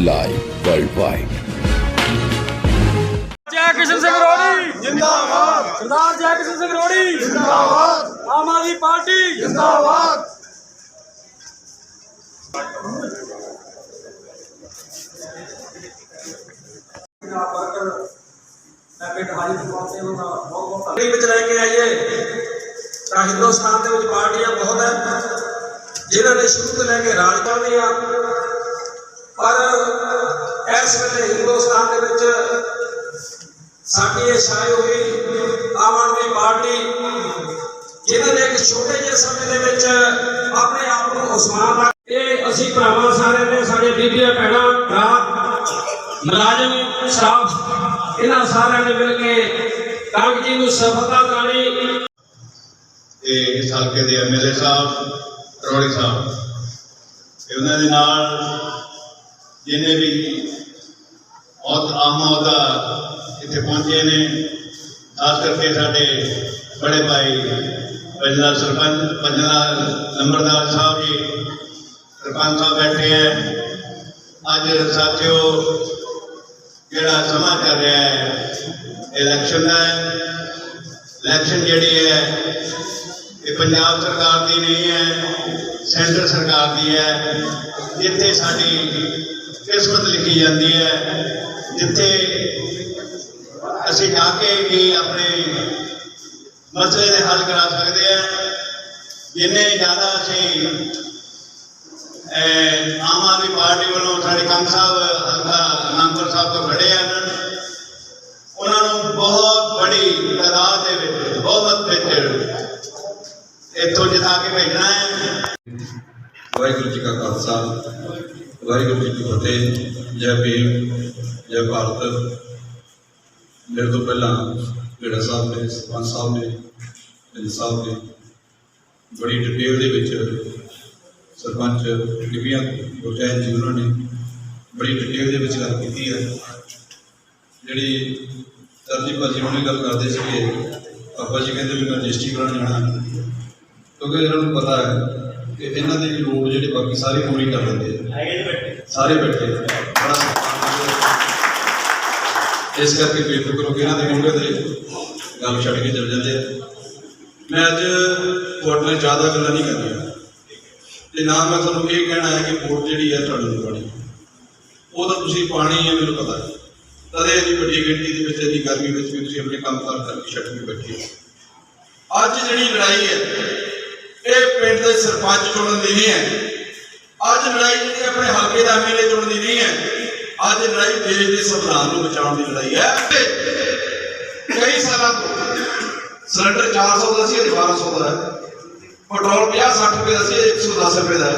live worldwide. ਜੈ ਕਿਸ਼ਨ ਸਿੰਘ ਰੋੜੀ ਜਿੰਦਾਬਾਦ ਸਰਦਾਰ ਜੈ ਕਿਸ਼ਨ ਸਿੰਘ ਰੋੜੀ ਜਿੰਦਾਬਾਦ ਆਮ ਆਦਮੀ ਪਾਰਟੀ ਜਿੰਦਾਬਾਦ ਪਾਰਟੀ ਵਿੱਚ ਲੈ ਕੇ ਆਈਏ ਤਾਂ ਹਿੰਦੁਸਤਾਨ ਦੇ ਵਿੱਚ ਪਾਰਟੀਆਂ ਬਹੁਤ ਹੈ ਜਿਨ੍ਹਾਂ ਨੇ ਸ਼ੁਰੂ ਤੋਂ ਲੈ ਕੇ ਰਾਜ ਕਰਦੀਆਂ ਪਰ ਇਸ ਵੇਲੇ ਹਿੰਦੁਸਤਾਨ ਦੇ ਵਿੱਚ ਸਾਡੀ ਇਹ ਛਾਈ ਆਮ ਆਦਮੀ ਪਾਰਟੀ ਜਿਨ੍ਹਾਂ ਨੇ ਇੱਕ ਛੋਟੇ ਜਿਹੇ ਸਮੇਂ ਦੇ ਵਿੱਚ ਆਪਣੇ ਆਪ ਨੂੰ ਉਸਮਾਨ ਰੱਖ ਇਹ ਅਸੀਂ ਭਰਾਵਾਂ ਸਾਰੇ ਨੇ, ਸਾਡੇ ਬੀਬੀਆਂ ਭੈਣਾਂ, ਭਰਾ, ਮੁਲਾਜ਼ਮ, ਸਟਾਫ, ਇਹਨਾਂ ਸਾਰਿਆਂ ਨੇ ਮਿਲ ਕੇ ਕਾਂਗ ਜੀ ਨੂੰ ਸਫਲਤਾ ਦਿਲਾਣੀ ਤੇ ਇਸ ਹਲਕੇ ਦੇ ਐਮਐਲਏ ਸਾਹਿਬ ਰੋੜੀ ਸਾਹਿਬ, ਤੇ ਉਹਨਾਂ ਦੇ ਨਾਲ ਜਿਹਨੇ ਵੀ ਬਹੁਤ ਆਮ ਅਹੁਦਾ ਇੱਥੇ ਪਹੁੰਚੇ ਨੇ, ਖਾਸ ਕਰਕੇ ਸਾਡੇ ਬੜੇ ਭਾਈ ਪੰਜਲਾ ਸਰਪੰਚ ਪੰਜਲਾ ਨੰਬਰਦਾਰ ਸਾਹਿਬ ਜੀ, ਸਰਪੰਚ ਸਾਹਿਬ ਬੈਠੇ ਹੈ। ਅੱਜ ਸਾਥੀਓ, ਜਿਹੜਾ ਸਮਾਂ ਚੱਲ ਰਿਹਾ ਹੈ ਇਲੈਕਸ਼ਨ ਦਾ ਹੈ। ਇਲੈਕਸ਼ਨ ਜਿਹੜੀ ਹੈ, ਇਹ ਪੰਜਾਬ ਸਰਕਾਰ ਦੀ ਨਹੀਂ ਹੈ, ਸੈਂਟਰ ਸਰਕਾਰ ਦੀ ਹੈ। ਇੱਥੇ ਸਾਡੀ ਕਿਸਮਤ ਲਿਖੀ ਜਾਂਦੀ ਹੈ, ਜਿੱਥੇ ਅਸੀਂ ਜਾ ਕੇ ਵੀ ਆਪਣੇ ਮਸਲੇ ਦੇ ਹੱਲ ਕਰਾ ਸਕਦੇ ਹਾਂ। ਜਿੰਨੇ ਜ਼ਿਆਦਾ ਅਸੀਂ ਆਮ ਆਦਮੀ ਪਾਰਟੀ ਵੱਲੋਂ ਸਾਡੇ ਕੰਗ ਸਾਹਿਬ, ਹਲਕਾ ਅਨੰਦਪੁਰ ਸਾਹਿਬ ਤੋਂ ਖੜੇ ਹਨ ਉਹਨਾਂ ਨੂੰ ਬਹੁਤ ਬੜੀ ਤਾਦਾਦ ਦੇ ਵਿੱਚ ਬਹੁਮਤ ਵਿੱਚ ਇੱਥੋਂ ਜਿਤਾ ਕੇ ਭੇਜਣਾ ਹੈ। ਵਾਹਿਗੁਰੂ ਜੀ ਕਾ ਖਾਲਸਾ। ਵਾਹਿਗੁਰੂ ਜੀ ਕੀ ਫਤਿਹ, ਜੈ ਭੀਮ, ਜੈ ਭਾਰਤ। ਮੇਰੇ ਤੋਂ ਪਹਿਲਾਂ ਜਿਹੜਾ ਸਾਹਿਬ ਨੇ ਸਰਪੰਚ ਸਾਹਿਬ ਨੇ ਪਿੰਡ ਸਾਹਿਬ ਨੇ ਬੜੀ ਡਿਟੇਲ ਦੇ ਵਿੱਚ ਸਰਪੰਚ ਲਿਪੀਆਂ ਗੁਰਚੈਨ ਜੀ ਉਹਨਾਂ ਨੇ ਬੜੀ ਡਿਟੇਲ ਦੇ ਵਿੱਚ ਗੱਲ ਕੀਤੀ ਹੈ। ਜਿਹੜੀ ਤਰਜੀ ਭਾਜੀ ਉਹਨੇ ਗੱਲ ਕਰਦੇ ਸੀਗੇ, ਪਾਪਾ ਜੀ ਕਹਿੰਦੇ ਵੀ ਮੈਂ ਰਜਿਸਟਰੀ ਕਰਾਉਣ ਜਾਣਾ। ਕਿਉਂਕਿ ਇਹਨਾਂ ਨੂੰ ਪਤਾ ਹੈ ਕਿ ਇਹਨਾਂ ਦੀ ਵੀ ਲੋੜ ਜਿਹੜੀ ਬਾਕੀ ਸਾਰੇ ਪੂਰੀ ਕਰ ਦਿੰਦੇ ਆ। ਸਾਰੇ ਬੈਠੇ। ਇਸ ਕਰਕੇ ਬੇਫਿਕਰ ਹੋ ਕੇ ਇਹਨਾਂ ਦੇ ਮੂਹਰੇ ਤੇ ਗੱਲ ਛੱਡ ਕੇ ਚੱਲ ਜਾਂਦੇ ਆ। ਮੈਂ ਅੱਜ ਤੁਹਾਡੇ ਨਾਲ ਜ਼ਿਆਦਾ ਗੱਲਾਂ ਨਹੀਂ ਕਰਨੀਆਂ। ਤੇ ਨਾ ਮੈਂ ਤੁਹਾਨੂੰ ਇਹ ਕਹਿਣਾ ਹੈ ਕਿ ਵੋਟ ਜਿਹੜੀ ਹੈ ਤੁਹਾਨੂੰ ਨਹੀਂ ਪਾਣੀ ਉਹ ਤਾਂ ਤੁਸੀਂ ਪਾਣੀ ਹੈ ਮੈਨੂੰ ਪਤਾ ਹੈ। ਤਦੇ ਇੰਨੀ ਵੱਡੀ ਗਿਣਤੀ ਦੇ ਵਿੱਚ ਇੰਨੀ ਗਰਮੀ ਵਿੱਚ ਵੀ ਤੁਸੀਂ ਆਪਣੇ ਕੰਮ ਕਾਰ ਕਰਕੇ ਛੱਡ ਕੇ ਬੈਠੇ ਹੋ। ਅੱਜ ਜਿਹੜੀ ਲੜਾਈ ਹੈ ਇਹ ਪਿੰਡ ਦੇ ਸਰਪੰਚ ਚੁਣਨ ਦੀ ਨਹੀਂ ਹੈ। ਅੱਜ ਲੜਾਈ ਜਿਹੜੀ ਆਪਣੇ ਹਲਕੇ ਦਾ ਐਮਐਲਏ ਚੁਣਨ ਦੀ ਨਹੀਂ ਹੈ। ਅੱਜ ਲੜਾਈ ਦੇਸ਼ ਦੇ ਸੰਵਿਧਾਨ ਨੂੰ ਬਚਾਉਣ ਦੀ ਲੜਾਈ ਹੈ। ਕਈ ਸਾਲਾਂ ਤੋਂ ਸਿਲੰਡਰ 400 ਦਾ ਸੀ ਅੱਜ 1200 ਦਾ ਪੈਟਰੋਲ 50 60 ਰੁਪਏ ਦਾ ਸੀ 110 ਰੁਪਏ ਦਾ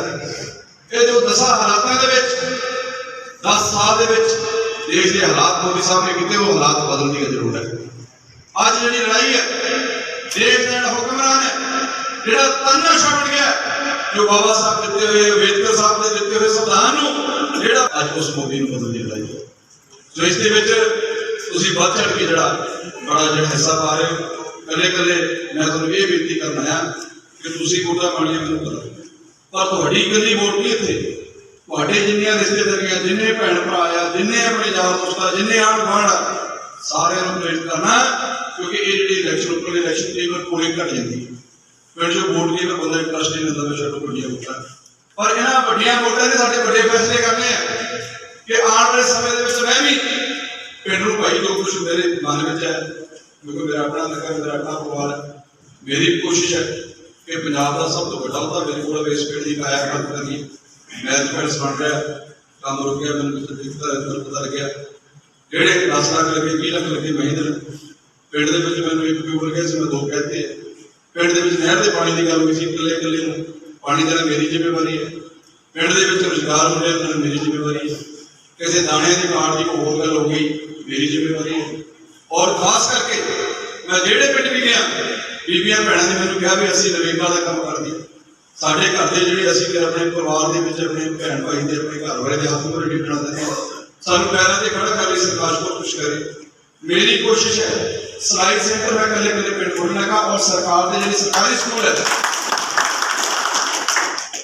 ਇਹ ਜੋ ਦਸਾਂ ਹਾਲਾਤਾਂ ਦੇ ਵਿੱਚ 10 ਸਾਲ ਦੇ ਵਿੱਚ ਦੇਸ਼ ਦੇ ਹਾਲਾਤ ਮੋਦੀ ਸਾਹਿਬ ਨੇ ਕੀਤੇ, ਉਹ ਹਾਲਾਤ ਬਦਲਣ ਦੀ ਜ਼ਰੂਰਤ ਹੈ। ਅੱਜ ਜਿਹੜੀ ਲੜਾਈ ਹੈ, ਦੇਸ਼ ਦਾ ਜਿਹੜਾ ਹੁਕਮਰਾਨ ਹੈ ਜਿਹੜਾ ਤੰਨਾ ਛੱਡ ਗਿਆ, ਜੋ ਬਾਬਾ ਸਾਹਿਬ ਦਿੱਤੇ ਹੋਏ ਅੰਬੇਦਕਰ ਸਾਹਿਬ ਦੇ ਦਿੱਤੇ ਹੋਏ ਸੰਵਿਧਾਨ ਨੂੰ, ਜਿਹੜਾ ਅੱਜ ਉਸ ਮੋਦੀ ਨੂੰ ਬਦਲਣ ਦੀ ਲੜਾਈ ਹੈ। ਸੋ ਇਸ ਦੇ ਵਿੱਚ ਤੁਸੀਂ ਵੱਧ ਚੜ ਕੇ ਜਿਹੜਾ ਬੜਾ ਜਿਹੜਾ ਹਿੱਸਾ ਪਾ ਰਹੇ ਹੋ। ਕੱਲੇ ਕੱਲੇ ਮੈਂ ਤੁਹਾਨੂੰ ਇਹ ਬੇਨਤੀ ਕਰਨਾ ਆ ਕਿ ਤੁਸੀਂ ਵੋਟਾਂ ਪਾਣੀਆਂ ਮੈਨੂੰ ਕਰੋ। ਪਰ ਤੁਹਾਡੀ ਇਕੱਲੀ ਵੋਟ ਨਹੀਂ ਇੱਥੇ। ਤੁਹਾਡੇ ਜਿੰਨੀਆਂ ਰਿਸ਼ਤੇਦਾਰੀਆਂ, ਜਿੰਨੇ ਭੈਣ ਭਰਾ ਆ, ਜਿੰਨੇ ਆਪਣੇ ਯਾਰ ਦੋਸਤ ਆ, ਜਿੰਨੇ ਆਣ ਗੁਆਂਢ ਆ, ਸਾਰਿਆਂ ਨੂੰ ਪ੍ਰੇਰਿਤ ਕਰਨਾ, ਕਿਉਂਕਿ ਇਹ ਜਿਹੜੀ ਇਲੈਕਸ਼ਨ ਉੱਪਰ ਇਲੈਕਸ਼ਨ ਕਈ ਵਾਰ ਘਟ ਜਾਂਦੀ ਹੈ ਫਿਰ ਜੋ ਵੋਟ ਦੀ ਬੰਦਾ ਇੰਟਰਸਟ ਨਹੀਂ ਲੈਂਦਾ ਵੀ ਵੱਡੀਆਂ ਵੋਟਾਂ ਪਰ ਇਹਨਾਂ ਵੱਡੀਆਂ ਵੋਟਾਂ ਦੇ ਸਾਡੇ ਵੱਡੇ ਫੈਸਲੇ ਕਰਨੇ ਆ ਕਿ ਆਉਣ ਵਾਲੇ ਸਮੇਂ ਦੇ ਵਿੱਚ ਮੈਂ ਵੀ ਪਿੰਡ ਭਾਈ ਜੋ ਕੁਝ ਮੇਰੇ ਮਨ ਵਿੱਚ ਹੈ ਕਿਉਂਕਿ ਮੇਰਾ ਆਪਣਾ ਲੱਗਾ, ਮੇਰਾ ਆਪਣਾ ਪਰਿਵਾਰ ਹੈ, ਮੇਰੀ ਕੋਸ਼ਿਸ਼ ਹੈ ਕਿ ਪੰਜਾਬ ਦਾ ਸਭ ਤੋਂ ਵੱਡਾ ਉਹਦਾ ਮੇਰੇ ਕੋਲ ਵੇਸ ਪਿੰਡ ਦੀ ਕਾਇਆ ਕਰਮ ਕਰਨੀ ਮੈਂ ਅੱਜ ਸੁਣ ਰਿਹਾ, ਕੰਮ ਰੁਕ ਗਿਆ, ਮੈਨੂੰ ਕਿਤੇ ਦਿੱਕਤ ਮੈਨੂੰ ਪਤਾ ਲੱਗਿਆ। ਜਿਹੜੇ 10 ਲੱਖ ਲੱਗੇ 20 ਲੱਖ ਲੱਗੇ ਮਹੀਨੇ ਪਿੰਡ ਦੇ ਵਿੱਚ ਮੈਨੂੰ ਇੱਕ ਵੀ ਬੋਲ ਗਿਆ ਸੀ, ਮੈਂ ਦੋ ਕਹਤੇ ਪਿੰਡ ਦੇ ਵਿੱਚ ਨਹਿਰ ਦੇ ਪਾਣੀ ਦੀ ਗੱਲ ਹੋਈ ਸੀ ਇਕੱਲੇ ਇਕੱਲੇ ਨੂੰ ਪਾਣੀ ਦੇਣਾ ਮੇਰੀ ਜ਼ਿੰਮੇਵਾਰੀ ਹੈ ਪਿੰਡ ਦੇ ਵਿੱਚ ਰੁਜ਼ਗਾਰ ਹੋ ਰਿਹਾ ਤਾਂ ਮੇਰੀ ਜ਼ਿੰਮੇਵਾਰੀ ਹੈ ਕਿਸੇ ਦਾਣੇ ਦੀ ਮਾਰ ਦੀ ਕੋਈ ਹੋਰ ਗੱਲ ਹੋ ਗਈ ਮੇਰੀ ਜ਼ਿੰਮੇਵਾਰੀ ਹੈ ਔਰ ਖਾਸ ਕਰਕੇ ਮੈਂ ਜਿਹੜੇ ਪਿੰਡ ਵੀ ਗਿਆ ਬੀਬੀਆਂ ਭੈਣਾਂ ਨੇ ਮੈਨੂੰ ਕਿਹਾ ਵੀ ਅਸੀਂ ਨਵੇਂਗਾ ਦਾ ਕੰਮ ਕਰਦੇ ਹਾਂ। ਸਾਡੇ ਘਰ ਦੇ ਜਿਹੜੇ ਅਸੀਂ ਫਿਰ ਆਪਣੇ ਪਰਿਵਾਰ ਦੇ ਵਿੱਚ ਆਪਣੇ ਭੈਣ ਭਾਈ ਦੇ ਆਪਣੇ ਘਰ ਵਾਲੇ ਦੇ ਹੱਥ ਨੂੰ ਰੇਡੀ ਬਣਾ ਦਿੰਦੇ ਹਾਂ ਸਾਨੂੰ ਪੈਰਾਂ ਤੇ ਖੜਾ ਕਰ ਲਈ ਸਰਕਾਰ ਕੋਲ ਕੁਛ ਕਰੇ ਮੇਰੀ ਕੋਸ਼ਿਸ਼ ਹੈ ਸਲਾਈ ਸੈਂਟਰ ਮੈਂ ਕੱਲੇ ਕੱਲੇ ਪਿੰਡ ਖੋਲਣਾ ਕਾ ਔਰ ਸਰਕਾਰ ਦੇ ਜਿਹੜੇ ਸਰਕਾਰੀ ਸਕੂਲ ਹੈ,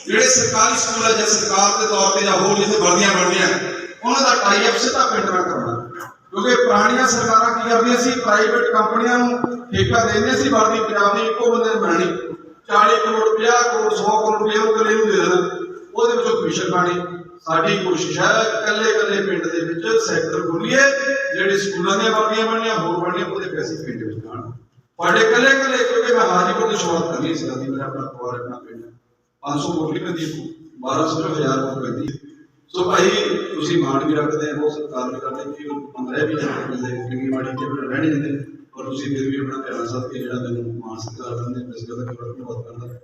ਜਿਹੜੇ ਸਰਕਾਰੀ ਸਕੂਲ ਹੈ, ਜਾਂ ਸਰਕਾਰ ਦੇ ਤੌਰ ਤੇ ਜਾਂ ਹੋਰ ਜਿੱਥੇ ਵਰਦੀਆਂ ਬਣਦੀਆਂ, ਉਹਨਾਂ ਦਾ ਟਾਈ ਅਪ ਸਿੱਧਾ ਪਿੰਡ ਨਾਲ ਕਰਨਾ। ਕਿਉਂਕਿ ਪੁਰਾਣੀਆਂ ਸਰਕਾਰਾਂ ਕੀ ਕਰਦੀਆਂ ਸੀ? ਪ੍ਰਾਈਵੇਟ ਕੰਪਨੀਆਂ ਨੂੰ ਠੇਕਾ ਦਿੰਦੇ ਸੀ ਵਰਦੀ, ਪੰਜਾਬ ਦੀ ਇੱਕੋ ਬੰਦੇ ਨੇ ਬਣਾਣੀ 40 ਕਰੋੜ 50 ਕਰੋੜ 100 ਕਰੋੜ ਰੁਪਏ ਉਹ ਕਲੇ ਨੂੰ ਦੇ ਦੇਣਾ। ਉਹਦੇ ਵਿੱਚੋਂ ਕਮਿਸ਼ਨ ਖਾਣੀ ਸਾਡੀ ਕੋਸ਼ਿਸ਼ ਹੈ ਕੱਲੇ ਕੱਲੇ ਪਿੰਡ ਦੇ ਵਿੱਚ ਸੈਕਟਰ ਖੋਲੀਏ ਜਿਹੜੇ ਸਕੂਲਾਂ ਦੀਆਂ ਵਰਦੀਆਂ ਬਣਨੀਆਂ ਹੋਰ ਬਣਨੀਆਂ ਉਹਦੇ ਪੈਸੇ ਪਿੰਡ ਵਿੱਚ ਜਾਣ। ਤੁਹਾਡੇ ਕੱਲੇ ਕੱਲੇ ਕਿਉਂਕਿ ਮੈਂ ਹਾਜੀਪੁਰ ਤੋਂ ਸ਼ੁਰੂਆਤ ਕਰਨੀ ਸੀ ਸਾਡੀ ਮੇਰਾ ਆਪਣਾ ਪਰਿਵਾਰ ਆਪਣਾ ਪਿੰਡ। 500 ਕੋਟੀ ਪੈਂਦੀ ਹੈ 1200 ਤੋਂ 1000 ਪੈਂਦੀ ਸੋ ਭਾਈ ਤੁਸੀਂ ਮਾਣ ਵੀ ਰੱਖਦੇ ਹੋ ਸਰਕਾਰ ਵੀ ਕਰਦੇ ਕਿ ਉਹ 15 ਵੀ ਜਾਂਦੇ ਕਿੰਨੀ ਮਾੜੀ ਤੇ ਰਹਿਣੇ ਜਾਂਦੇ ਨੇ, ਤੁਸੀਂ ਫਿਰ ਵੀ ਆਪਣਾ ਧਿਆਨ ਸਾਧ ਕੇ ਜਿਹੜਾ ਮੈਨੂੰ ਮਾਣ ਸਤਿਕਾਰ ਦਿੰਦੇ ਇਸ ਗੱਲ ਦਾ ਬਹੁਤ ਕਰਦਾ।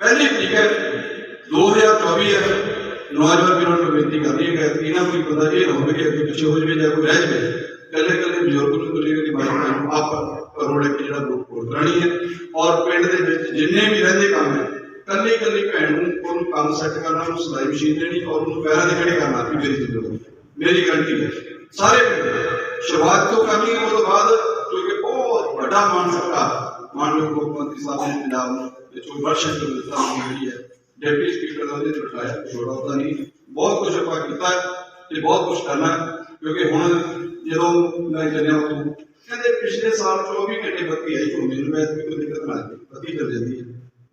ਪਹਿਲੀ ਤਰੀਕ ਹੈ 2024 ਹੈ ਨੌਜਵਾਨ ਵੀਰਾਂ ਨੂੰ ਬੇਨਤੀ ਕਰਨੀ ਹੈ ਕਿ ਇਹਨਾਂ ਕੋਈ ਬੰਦਾ ਇਹ ਨਾ ਹੋਵੇ ਕਿ ਅੱਗੇ ਪਿੱਛੇ ਹੋ ਜਾਵੇ ਜਾਂ ਕੋਈ ਰਹਿ ਜਾਵੇ ਕੱਲੇ ਕੱਲੇ ਬਜ਼ੁਰਗ ਨੂੰ ਕੱਲੇ ਕੱਲੇ ਬਾਈ ਨੂੰ ਆਪ ਕਰੋੜੇ ਕਿ ਜਿਹੜਾ ਗਰੁੱਪ ਕੋਲ ਕਰਾਣੀ ਹੈ ਔਰ ਪਿੰਡ ਦੇ ਵਿੱਚ ਜਿੰਨੇ ਵੀ ਰਹਿੰਦੇ ਕੰਮ ਹੈ ਕੱਲੀ ਕੱਲੀ ਭੈਣ ਨੂੰ ਉਹਨੂੰ ਕੰਮ ਸੈੱਟ ਕਰਨਾ, ਉਹਨੂੰ ਸਿਲਾਈ ਮਸ਼ੀਨ ਦੇਣੀ ਔਰ ਉਹਨੂੰ ਪੈਰਾਂ ਦੇ ਖੜੇ ਕਰਨਾ ਵੀ ਮੇਰੀ ਜ਼ਿੰਦਗੀ ਮੇਰੀ ਗਾਰੰਟੀ ਹੈ? ਸਾਰੇ ਸ਼ੁਰੂਆਤ ਤੋਂ ਕਰਨੀ ਉਸ ਤੋਂ ਬਾਅਦ ਕਿਉਂਕਿ ਬਹੁਤ ਵੱਡਾ ਮਾਨ ਸਤਿਕਾਰ ਮਾਨਯੋਗ ਮੁੱਖ ਮੰਤਰੀ ਸਾਹਿਬ ਨੇ ਪੰਜਾਬ ਨੂੰ ਵਿੱਚੋਂ ਵਰਸ਼ਣ ਤੋਂ ਦਿੱਤਾ ਜਿਹੜੀ ਹੈ। ਡਿਪਟੀ ਸਪੀਕਰ ਦਾ ਉਹਨੇ ਬਿਠਾਇਆ ਛੋੜਾ ਉਹਦਾ ਨਹੀਂ ਬਹੁਤ ਕੁਝ ਆਪਾਂ ਕੀਤਾ ਹੈ ਤੇ ਬਹੁਤ ਕੁਝ ਕਰਨਾ ਹੈ, ਕਿਉਂਕਿ ਹੁਣ ਜਦੋਂ ਮੈਂ ਚੱਲਿਆ ਉੱਥੋਂ ਕਹਿੰਦੇ ਪਿਛਲੇ ਸਾਲ 24 ਘੰਟੇ ਬੱਤੀ ਆਈ ਝੋਨੇ ਨੂੰ ਵੈਸੇ ਵੀ ਕੋਈ ਦਿੱਕਤ ਨਾ ਆਈ ਬੱਤੀ ਚੱਲ ਜਾਂਦੀ ਹੈ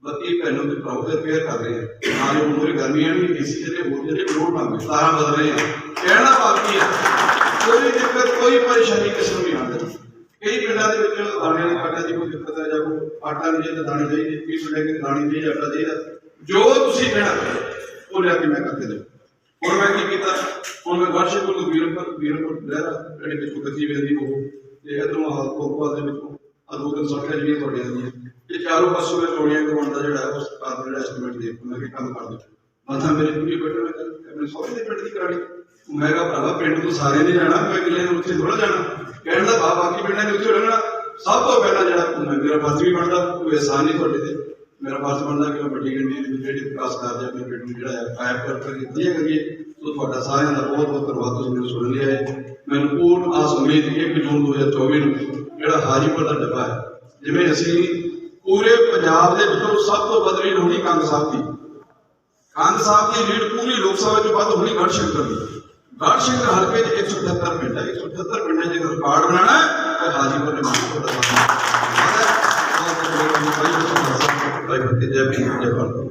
ਬੱਤੀ ਪਹਿਲਾਂ ਤੇ ਪ੍ਰਾਊਡ ਰਿਪੇਅਰ ਕਰ ਰਹੇ ਆ ਨਾਲ ਹੀ ਮੂਰੇ ਗਰਮੀਆਂ ਵੀ ਏਸੀ ਜਿਹੜੇ ਹੋਰ ਜਿਹੜੇ ਲੋਡ ਨਾ ਹੋਵੇ ਤਾਰਾਂ ਬਦਲ ਰਹੇ ਆ ਕਹਿਣਾ ਭਾਵ ਕੀ ਹੈ ਕੋਈ ਦਿੱਕਤ ਕੋਈ ਪਰੇਸ਼ਾਨੀ ਕਿਸੇ ਨੂੰ ਨਹੀਂ ਆਉਂਦੀ ਕਈ ਪਿੰਡਾਂ ਦੇ ਵਿੱਚ ਦਾਣਿਆਂ ਦੀ ਕਾਟਾਂ ਦੀ ਕੋਈ ਦਿੱਕਤ ਹੈ ਜਾਂ ਕੋਈ ਆਟਾ ਨਹੀਂ ਚਾਹੀਦਾ ਦਾਣੇ ਚਾਹੀਦੇ ਕਈ ਪਿੰਡਾਂ ਦੇ ਦਾਣੇ ਚਾਹੀਦੇ ਆਟਾ ਚਾਹੀਦਾ ਜੋ ਤੁਸੀਂ ਕਹਿਣਾ ਉਹ ਲਿਆ ਕੇ ਮੈਂ ਕਰਕੇ ਦੇ ਹੁਣ ਮੈਂ ਕੀ ਕੀਤਾ? ਹੁਣ ਮੈਂ ਵਰਸ਼ੇ ਕੋਲ ਵੀਰਪੁਰ ਵੀਰਪੁਰ ਲਹਿਰਾ ਜਿਹੜੇ ਵਿੱਚ ਕੱਚੀ ਵੇਦੀ ਉਹ। ਤੇ ਇਧਰੋਂ ਆਹ ਕੋਪਾ ਦੇ ਵਿੱਚੋਂ ਆ ਦੋ ਤਿੰਨ ਸੜਕਾਂ ਜਿਹੜੀਆਂ ਤੁਹਾਡੀਆਂ ਦੀਆਂ ਇਹ ਚਾਰੋਂ ਪਾਸੋਂ ਮੈਂ ਚੋਣੀਆਂ ਕਰਵਾਉਣ ਦਾ ਜਿਹੜਾ ਉਸ ਸਰਕਾਰ ਜਿਹੜਾ ਐਸਟੀਮੇਟ ਦੇ ਮੈਂ ਕਿ ਕੰਮ ਕਰ ਦੋ ਮਾਤਾ ਮੇਰੇ ਪੂਰੀ ਬੈਠੇ ਮੈਂ ਆਪਣੇ ਸਹੁਰੇ ਦੇ ਪਿੰਡ ਦੀ ਕਰਾਣੀ ਮੈਂ ਕਿਹਾ, ਭਰਾਵਾ, ਪਿੰਡ ਤੋਂ ਸਾਰੇ ਨਹੀਂ ਜਾਣਾ, ਮੈਂ ਇਕੱਲੇ ਨੂੰ ਉੱਥੇ ਥੋੜਾ ਜਾਣਾ। ਕਹਿਣ ਦਾ ਬਾ ਬਾਕੀ ਪਿੰਡਾਂ ਦੇ ਉੱਥੇ ਰਹਿਣਾ ਸਭ ਤੋਂ ਪਹਿਲਾਂ ਜਿਹੜਾ ਮੇਰਾ ਫਰਜ਼ ਵੀ ਬਣਦਾ, ਕੋਈ ਆਸਾਨ ਨਹੀਂ ਤੁਹਾਡੇ ਤੇ। ਮੇਰਾ ਫਰਜ਼ ਬਣਦਾ ਕਿ ਮੈਂ ਵੱਡੀ ਗਿਣਤੀ ਦੇ ਜਿਹੜੇ ਵਿਕਾਸ ਕਾਰਜ ਆਪਣੇ ਪਿੰਡ ਨੂੰ ਜਿਹੜਾ ਹੈ ਕਾਇਮ ਕਰਕੇ ਵਧੀਆ ਕਰੀਏ। ਸੋ ਤੁਹਾਡਾ ਸਾਰਿਆਂ ਦਾ ਬਹੁਤ ਬਹੁਤ ਧੰਨਵਾਦ, ਤੁਸੀਂ ਮੈਨੂੰ ਸੁਣ ਲਿਆ ਹੈ। ਮੈਨੂੰ ਪੂਰਨ ਆਸ ਉਮੀਦ ਹੈ ਕਿ ਜੂਨ 2024 ਨੂੰ ਜਿਹੜਾ ਹਾਜੀਪੁਰ ਦਾ ਡੱਬਾ ਹੈ, ਜਿਵੇਂ ਅਸੀਂ ਪੂਰੇ ਪੰਜਾਬ ਦੇ ਵਿੱਚੋਂ ਸਭ ਤੋਂ ਵੱਧ ਲੀਡ ਹੋਣੀ ਕੰਗ ਸਾਹਿਬ ਦੀ। ਕੰਗ ਸਾਹਿਬ ਦੀ ਰੀਡ ਪੂਰੀ ਲੋਕ ਸਭਾ ਵਿੱਚ ਵੱਧ ਹੋਣੀ ਗੜਸ਼ੰਕਰ ਦੀ। ਗੜਸ਼ੰਕਰ ਹਲਕੇ 'ਚ 178 ਪਿੰਡ ਹੈ। 178 ਪਿੰਡਾਂ 'ਚ ਰਿਕਾਰਡ ਬਣਾਉਣਾ ਹੈ ਹਾਜੀਪੁਰ ਨੇ ਮਾਨਪੁਰ এদের বৃদ্ধি করব